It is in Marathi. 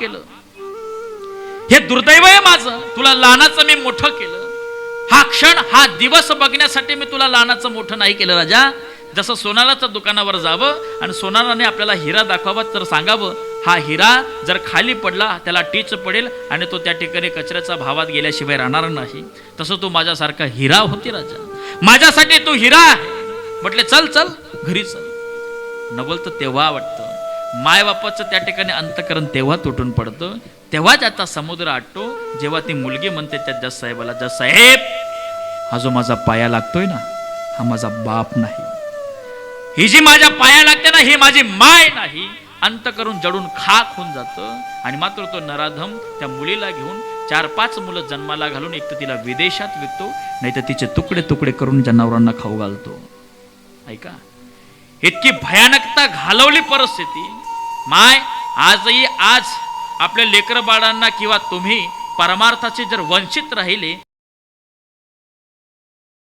केलं. हे दुर्दैव आहे माझं. तुला लहानाचं मी मोठं केलं. हा क्षण हा दिवस बघण्यासाठी मी तुला लहानाचं मोठं नाही केलं राजा. जसं सोनाराच्या दुकानावर जावं आणि सोनाराने आपल्याला हिरा दाखवावा तर सांगावं. हा हिरा जर खाली पडला त्याला टीच पडेल आणि तो त्या ठिकाणी कचऱ्याच्या भावात गेल्याशिवाय राहणार नाही. तसं तू माझ्यासारखा हिरा होती राजा. माझ्यासाठी तू हिरा आहे. म्हटले चल चल घरी चल. नवल तर तेव्हा वाटतं. मायबापाचं त्या ठिकाणी अंतकरण तेव्हा तुटून पडतं. तेव्हा त्याचा समुद्र आटतो. जेव्हा ती मुलगी म्हणते त्या जस साहेबाला जस साहेब हा जो माझा पाया लागतोय ना हा माझा बाप नाही. ही जी माझ्या पाया लागते ना ही माझी माय नाही. अंत करून जडून खाक होऊन जातं. आणि मात्र तो नराधम त्या मुलीला घेऊन चार पाच मुलं जन्माला घालून एक तर तिला विदेशात विकतो नाही तर तिचे तुकडे तुकडे करून जनावरांना खाऊ घालतो. ऐका इतकी भयानकता घालवली परिस्थिती. माय आजही आज आपल्या लेकर बाळांना किंवा तुम्ही परमार्थाचे जर वंचित राहिले